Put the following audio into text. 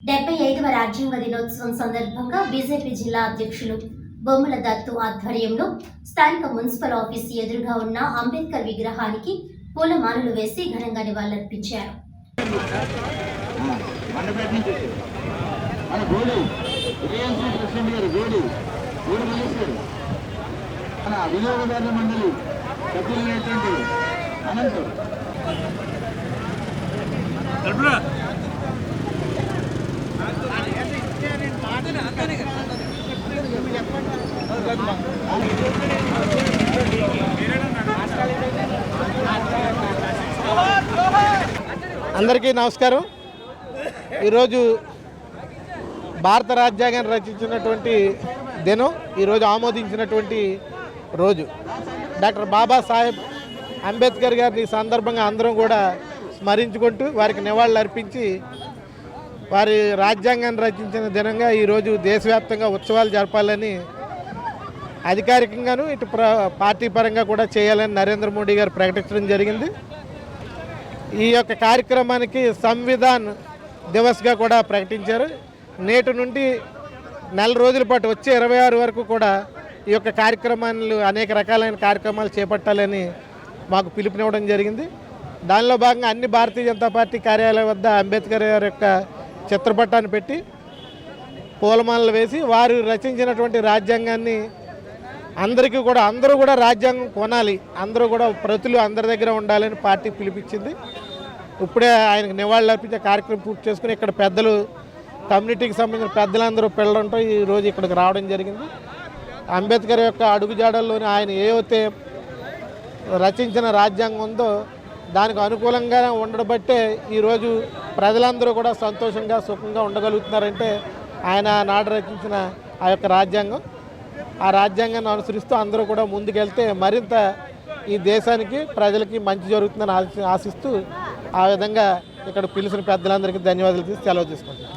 డెబ్బై ఐదవ రాజ్యాంగ దినోత్సవం సందర్భంగా బీజేపీ జిల్లా అధ్యక్షులు బొమ్మల దత్తు ఆధ్వర్యంలో స్థానిక మున్సిపల్ ఆఫీస్ ఎదురుగా ఉన్న అంబేద్కర్ విగ్రహానికి పూలమాలలు వేసి ఘనంగా నివాళులర్పించారు. మన అందరికీ నమస్కారం. ఈరోజు భారత రాజ్యాంగాన్ని రచించినటువంటి దినం ఈరోజు ఆమోదించినటువంటి రోజు. డాక్టర్ బాబాసాహెబ్ అంబేద్కర్ గారిని సందర్భంగా అందరం కూడా స్మరించుకుంటూ వారికి నివాళులు అర్పించి వారి రాజ్యాంగాన్ని రచించిన దినంగా ఈరోజు దేశవ్యాప్తంగా ఉత్సవాలు జరపాలని అధికారికంగాను ఇటు ప్ర పార్టీ పరంగా కూడా చేయాలని నరేంద్ర మోడీ గారు ప్రకటించడం జరిగింది. ఈ యొక్క కార్యక్రమానికి సంవిధాన్ దివస్గా కూడా ప్రకటించారు. నేటి నుండి నెల రోజుల పాటు వచ్చే ఇరవై ఆరు వరకు కూడా ఈ యొక్క కార్యక్రమాలు అనేక రకాలైన కార్యక్రమాలు చేపట్టాలని మాకు పిలుపునివ్వడం జరిగింది. దానిలో భాగంగా అన్ని భారతీయ జనతా పార్టీ కార్యాలయం వద్ద అంబేద్కర్ గారి యొక్క చిత్రపటాన్ని పెట్టి పూలమాలలు వేసి వారు రచించినటువంటి రాజ్యాంగాన్ని అందరికీ కూడా అందరూ కూడా రాజ్యాంగం కొనాలి అందరూ కూడా ప్రతులు అందరి దగ్గర ఉండాలని పార్టీ పిలిపించింది. ఇప్పుడే ఆయనకు నివాళులు అర్పించే కార్యక్రమం పూర్తి చేసుకుని ఇక్కడ పెద్దలు కమ్యూనిటీకి సంబంధించిన పెద్దలందరూ పిల్లలంటూ ఈ రోజు ఇక్కడికి రావడం జరిగింది. అంబేద్కర్ యొక్క అడుగుజాడల్లోని ఆయన ఏవైతే రచించిన రాజ్యాంగం ఉందో దానికి అనుకూలంగా ఉండబట్టే ఈరోజు ప్రజలందరూ కూడా సంతోషంగా సుఖంగా ఉండగలుగుతున్నారంటే ఆయన నాడు రచించిన ఆ యొక్క రాజ్యాంగం. ఆ రాజ్యాంగాన్ని అనుసరిస్తూ అందరూ కూడా ముందుకెళ్తే మరింత ఈ దేశానికి ప్రజలకి మంచి జరుగుతుందని ఆశిస్తూ ఆ విధంగా ఇక్కడ పిలిచిన పెద్దలందరికీ ధన్యవాదాలు తీసి సెలవు తీసుకుంటాను